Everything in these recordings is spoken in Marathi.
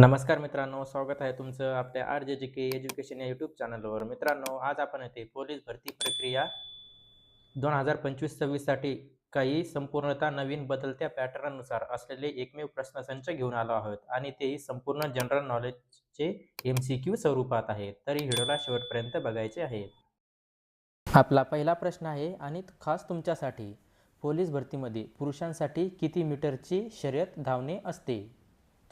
नमस्कार मित्रांनो स्वागत आहे तुमचं आपल्या आर जे जी के एज्युकेशन या यूट्यूब चॅनलवर. मित्रांनो आज आपण येथे पोलीस भरती प्रक्रिया दोन हजार पंचवीस सव्वीससाठी काही संपूर्णतः नवीन बदलत्या पॅटर्ननुसार असलेले एकमेव प्रश्नसंच घेऊन आलो आहोत आणि तेही संपूर्ण जनरल नॉलेजचे एम सी क्यू स्वरूपात आहेत तरी व्हिडिओला शेवटपर्यंत बघायचे आहे. आपला पहिला प्रश्न आहे आणि खास तुमच्यासाठी पोलीस भरतीमध्ये पुरुषांसाठी किती मीटरची शर्यत धावणे असते?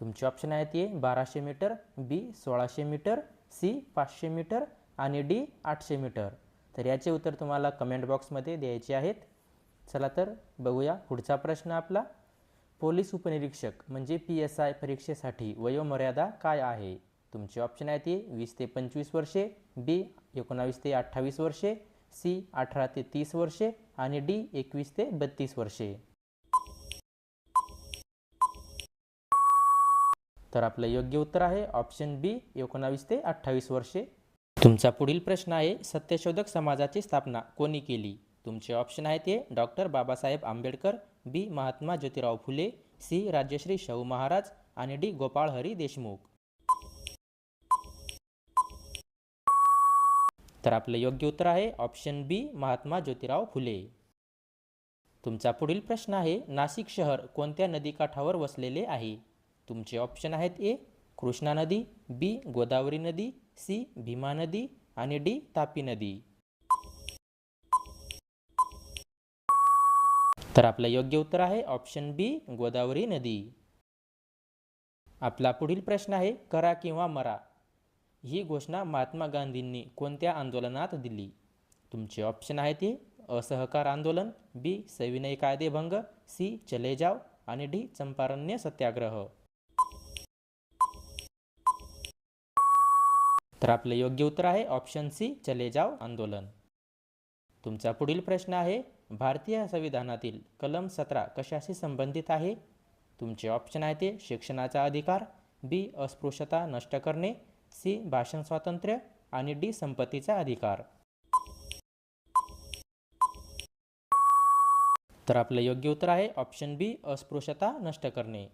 तुमचे ऑप्शन आहेत ए बाराशे मीटर बी सोळाशे मीटर सी पाचशे मीटर आणि डी आठशे मीटर. तर याचे उत्तर तुम्हाला कमेंट बॉक्समध्ये द्यायचे आहेत. चला तर बघूया पुढचा प्रश्न आपला. पोलीस उपनिरीक्षक म्हणजे पी एस आय परीक्षेसाठी वयोमर्यादा काय आहे? तुमचे ऑप्शन आहेत ए वीस ते पंचवीस वर्षे बी एकोणावीस ते अठ्ठावीस वर्षे सी अठरा ते तीस वर्षे आणि डी एकवीस ते बत्तीस वर्षे. तर आपलं योग्य उत्तर आहे ऑप्शन बी एकोणावीस ते अठ्ठावीस वर्षे. तुमचा पुढील प्रश्न आहे सत्यशोधक समाजाची स्थापना कोणी केली? तुमचे ऑप्शन आहेत ते doctor Babasaheb Ambedkar B Mahatma Jyotirao Phule C Rajshri Shahu Maharaj आणि डी गोपाळ हरी देशमुख. तर आपलं योग्य उत्तर आहे ऑप्शन बी महात्मा ज्योतिराव फुले. तुमचा पुढील प्रश्न आहे नाशिक शहर कोणत्या नदीकाठावर वसलेले आहे? तुमचे ऑप्शन आहेत ए कृष्णा नदी बी गोदावरी नदी सी भीमा नदी आणि डी तापी नदी. तर आपलं योग्य उत्तर आहे ऑप्शन बी गोदावरी नदी. आपला पुढील प्रश्न आहे करा किंवा मरा. ही घोषणा महात्मा गांधींनी कोणत्या आंदोलनात दिली? तुमचे ऑप्शन आहेत ए असहकार आंदोलन बी सविनय कायदेभंग सी चले जाव आणि डी चंपारण्य सत्याग्रह. तर आपलं योग्य उत्तर आहे ऑप्शन सी चले जाव आंदोलन. तुमचा पुढील प्रश्न आहे भारतीय संविधानातील कलम सतरा कशाशी संबंधित आहे? तुमचे ऑप्शन आहे ते शिक्षणाचा अधिकार बी अस्पृश्यता नष्ट करणे सी भाषण स्वातंत्र्य आणि डी संपत्तीचा अधिकार. तर आपलं योग्य उत्तर आहे ऑप्शन बी अस्पृश्यता नष्ट करणे.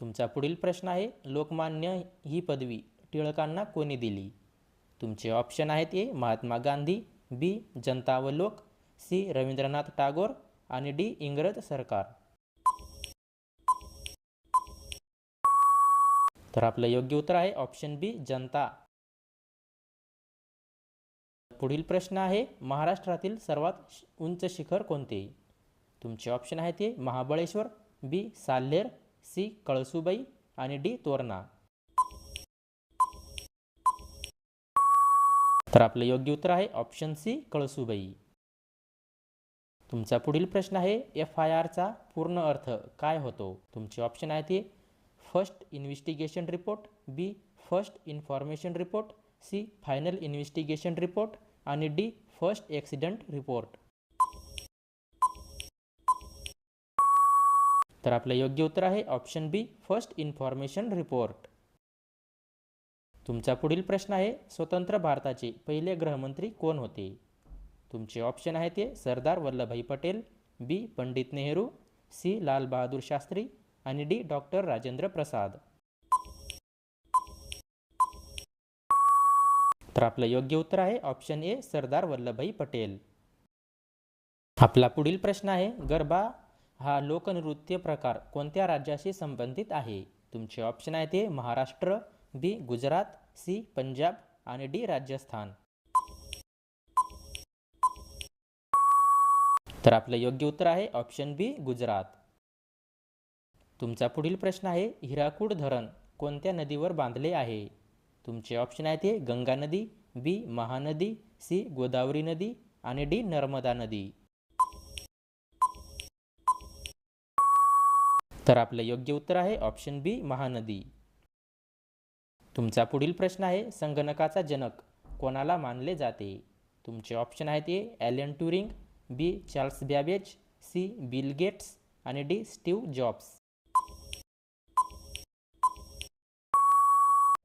तुमचा पुढील प्रश्न आहे लोकमान्य ही पदवी. टिळकांना कोणी दिली? तुमचे ऑप्शन आहेत ए महात्मा गांधी बी जनता व लोक सी रवींद्रनाथ टागोर आणि डी इंग्रज सरकार. तर आपलं योग्य उत्तर आहे ऑप्शन बी जनता. पुढील प्रश्न आहे महाराष्ट्रातील सर्वात श- उंच शिखर कोणते? तुमचे ऑप्शन आहेत ते महाबळेश्वर बी साल्हेर सी कळसुबाई आणि डी तोरणा. तर आपलं योग्य उत्तर आहे ऑप्शन सी कळसुबाई. तुमचा पुढील प्रश्न आहे एफ आय आरचा पूर्ण अर्थ काय होतो? तुमचे ऑप्शन आहे ते first investigation report B first information report C final investigation report आणि डी फर्स्ट ॲक्सिडेंट रिपोर्ट तर आपलं योग्य उत्तर आहे option B first information report तुमचा पुढील प्रश्न आहे स्वतंत्र भारताचे पहिले गृहमंत्री कोण होते? तुमचे ऑप्शन आहे ते सरदार वल्लभभाई पटेल बी पंडित नेहरू सी लालबहादूर शास्त्री आणि डी डॉक्टर राजेंद्र प्रसाद. तर आपलं योग्य उत्तर आहे ऑप्शन ए सरदार वल्लभभाई पटेल. आपला पुढील प्रश्न आहे गरबा हा लोकनृत्य प्रकार कोणत्या राज्याशी संबंधित आहे? तुमचे ऑप्शन आहे ते महाराष्ट्र बी गुजरात सी पंजाब आणि डी राजस्थान. तर आपलं योग्य उत्तर आहे ऑप्शन बी गुजरात. तुमचा पुढील प्रश्न आहे हिराकूड धरण कोणत्या नदीवर बांधले आहे? तुमचे ऑप्शन आहेत हे गंगा नदी बी महानदी सी गोदावरी नदी आणि डी नर्मदा नदी. तर आपलं योग्य उत्तर आहे ऑप्शन बी महानदी. तुमचा पुढील प्रश्न आहे संगणकाचा जनक कोणाला मानले जाते? तुमचे ऑप्शन आहेत A Alan Turing B Charles Babbage C Bill Gates आणि डी स्टीव्ह जॉब्स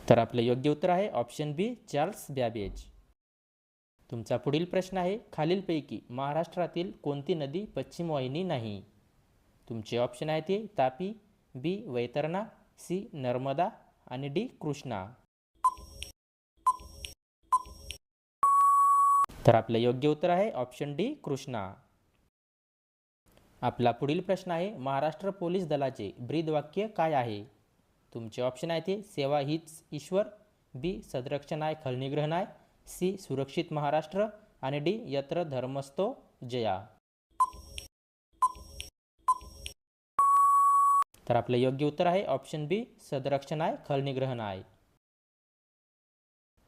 तर आपलं योग्य उत्तर आहे ऑप्शन बी चार्ल्स बॅबेज तुमचा पुढील प्रश्न आहे खालीलपैकी महाराष्ट्रातील कोणती नदी पश्चिम वाहिनी नाही? तुमचे ऑप्शन आहेत ते तापी बी वैतरणा सी नर्मदा आणि डी कृष्णा. तर आपलं योग्य उत्तर आहे ऑप्शन डी कृष्णा. आपला पुढील प्रश्न आहे महाराष्ट्र पोलीस दलाचे ब्रीदवाक्य काय आहे? तुमचे ऑप्शन आहे ते सेवा हीच ईश्वर बी सदरक्षण आहे खलनिग्रह नाय सी सुरक्षित महाराष्ट्र आणि डी यत्र धर्मस्तो जया. तर आपलं योग्य उत्तर आहे ऑप्शन बी सदरक्षण आहे खलनिग्रहण आहे.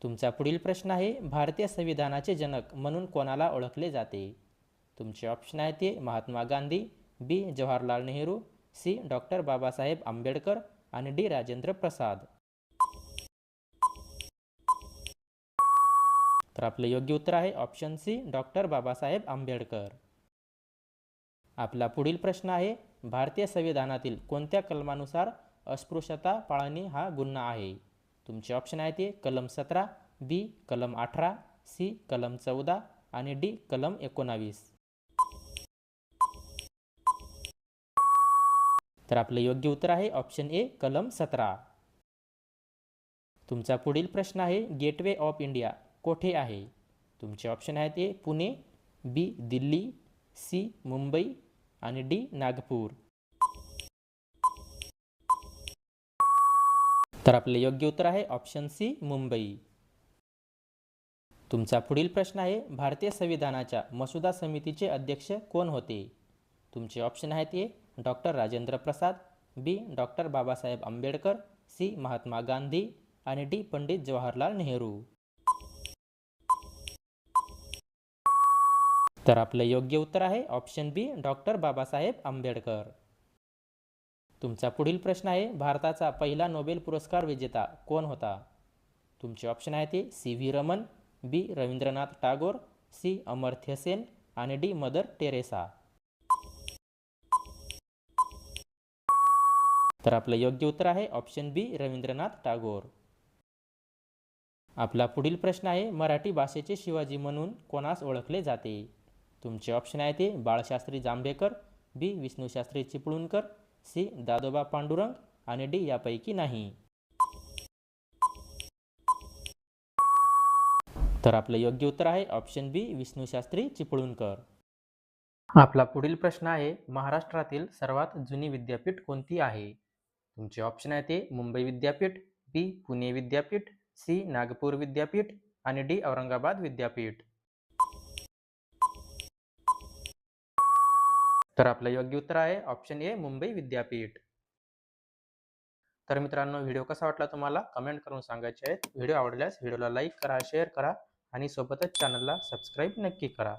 तुमचा पुढील प्रश्न आहे भारतीय संविधानाचे जनक म्हणून कोणाला ओळखले जाते? तुमचे ऑप्शन आहे ते Mahatma Gandhi B Jawaharlal Nehru C doctor Babasaheb Ambedkar आणि डी राजेंद्र प्रसाद. तर आपलं योग्य उत्तर आहे option C doctor Babasaheb Ambedkar. आपला पुढील प्रश्न आहे भारतीय संविधानातील कोणत्या कलमानुसार अस्पृश्यता पाळणे हा गुन्हा आहे? तुमचे ऑप्शन आहे ते कलम सतरा बी कलम अठरा सी कलम चौदा आणि डी कलम एकोणावीस. तर आपलं योग्य उत्तर आहे ऑप्शन ए कलम सतरा. तुमचा पुढील प्रश्न आहे गेटवे ऑफ इंडिया कोठे आहे? तुमचे ऑप्शन आहेत A Pune B Delhi C Mumbai आणि डी नागपूर. तर आपले योग्य उत्तर आहे ऑप्शन सी मुंबई. तुमचा पुढील प्रश्न आहे भारतीय संविधानाच्या मसुदा समितीचे अध्यक्ष कोण होते? तुमचे ऑप्शन आहेत A doctor Rajendra Prasad B doctor Babasaheb Ambedkar C Mahatma Gandhi आणि डी पंडित जवाहरलाल नेहरू. तर आपलं योग्य उत्तर आहे option B doctor Babasaheb Ambedkar. तुमचा पुढील प्रश्न आहे भारताचा पहिला नोबेल पुरस्कार विजेता कोण होता? तुमचे ऑप्शन आहे ते C V Raman B Rabindranath Tagore C Amartya Sen आणि डी मदर टेरेसा. तर आपलं योग्य उत्तर आहे ऑप्शन बी रवींद्रनाथ टागोर. आपला पुढील प्रश्न आहे मराठी भाषेचे शिवाजी म्हणून कोणास ओळखले जाते? तुमचे ऑप्शन आहे ते बाळशास्त्री जांभेकर बी विष्णूशास्त्री चिपळूणकर सी दादोबा पांडुरंग आणि डी यापैकी नाही. तर आपलं योग्य उत्तर आहे ऑप्शन बी विष्णूशास्त्री चिपळूणकर. आपला पुढील प्रश्न आहे महाराष्ट्रातील सर्वात जुनी विद्यापीठ कोणती आहे? तुमचे ऑप्शन आहे ते मुंबई विद्यापीठ बी पुणे विद्यापीठ सी नागपूर विद्यापीठ आणि डी औरंगाबाद विद्यापीठ. तर आपलं योग्य उत्तर आहे ऑप्शन ए मुंबई विद्यापीठ. तर मित्रांनो व्हिडिओ कसा वाटला तुम्हाला? कमेंट करून सांगायचे आहेत. व्हिडिओ आवडल्यास व्हिडिओला लाईक करा शेअर करा आणि सोबतच चॅनलला सबस्क्राईब नक्की करा.